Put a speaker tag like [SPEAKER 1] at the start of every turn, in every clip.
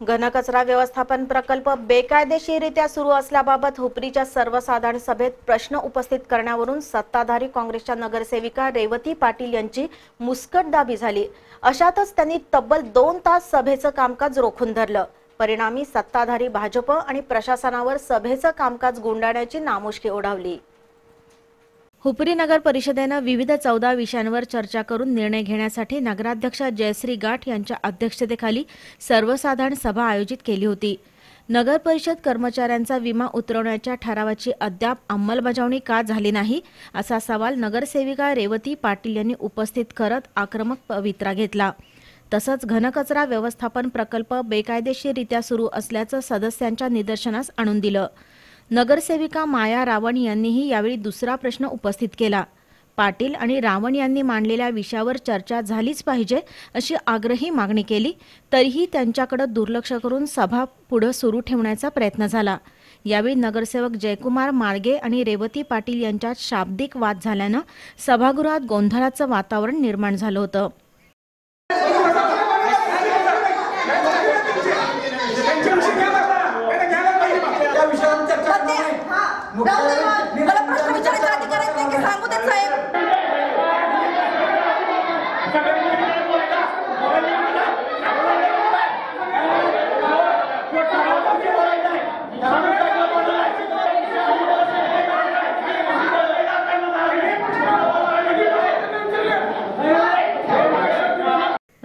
[SPEAKER 1] घनकचरा व्यवस्थापन प्रकल्प बेकायदेशीररित्या सुरू असल्याबाबत हुपरीच्या सर्वसाधारण सभेत प्रश्न उपस्थित करण्यावरून सत्ताधारी काँग्रेसच्या नगरसेविका रेवती पाटील यांची मुस्कटदाबी झाली. अशातच त्यांनी तब्बल दोन तास सभेचं कामकाज रोखून धरलं. परिणामी सत्ताधारी भाजप आणि प्रशासनावर सभेचं कामकाज गुंडाळण्याची नामुष्की ओढावली. हुपरी नगर परिषदेनं विविध चौदा विषयांवर चर्चा करून निर्णय घेण्यासाठी नगराध्यक्षा जयश्री गाठ यांच्या अध्यक्षतेखाली सर्वसाधारण सभा आयोजित केली होती. नगर परिषद कर्मचाऱ्यांचा विमा उतरवण्याच्या ठरावाची अद्याप अंमलबजावणी का झाली नाही असा सवाल नगरसेविका रेवती पाटील यांनी उपस्थित करत आक्रमक पवित्रा घेतला. तसंच घनकचरा व्यवस्थापन प्रकल्प बेकायदेशीररित्या सुरू असल्याचं सदस्यांच्या निदर्शनास आणून दिलं. नगरसेविका माया रावण यांनीही यावेळी दुसरा प्रश्न उपस्थित केला. पाटील आणि रावण यांनी मांडलेल्या विषयावर चर्चा झालीच पाहिजे अशी आग्रही मागणी केली. तरीही त्यांच्याकडे दुर्लक्ष करून सभा पुढे सुरू ठेवण्याचा प्रयत्न झाला. यावेळी नगरसेवक जयकुमार माळगे आणि रेवती पाटील यांच्यात शाब्दिक वाद झाल्यानं सभागृहात गोंधळाचं वातावरण निर्माण झालं होतं.
[SPEAKER 2] Udah.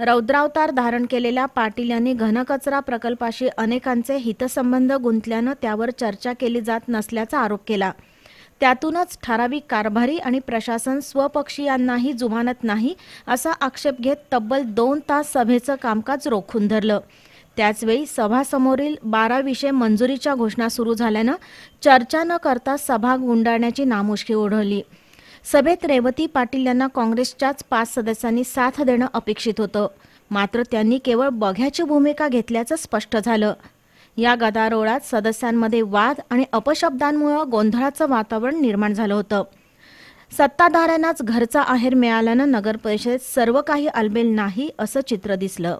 [SPEAKER 1] रौद्रावतार धारण केलेल्या पाटील यांनी घनकचरा प्रकल्पाशी अनेकांचे हितसंबंध गुंतल्यानं त्यावर चर्चा केली जात नसल्याचा आरोप केला. त्यातूनच ठराविक कारभारी आणि प्रशासन स्वपक्षीयांनाही जुमानत नाही असा आक्षेप घेत तब्बल दोन तास सभेचं कामकाज रोखून धरलं. त्याचवेळी सभासमोरील बारा विषय मंजुरीच्या घोषणा सुरू झाल्यानं चर्चा न करता सभा गुंडाळण्याची नामुष्की ओढवली सभेत रेवती पाटील यांना काँग्रेसच्याच पाच सदस्यांनी साथ देणं अपेक्षित होतं. मात्र त्यांनी केवळ बघ्याची भूमिका घेतल्याचं स्पष्ट झालं. या गदारोळात सदस्यांमध्ये वाद आणि अपशब्दांमुळे गोंधळाचं वातावरण निर्माण झालं होतं. सत्ताधाऱ्यांनाच घरचा आहेर मिळाल्यानं नगर परिषदेत सर्व काही अलबेल नाही असं चित्र दिसलं.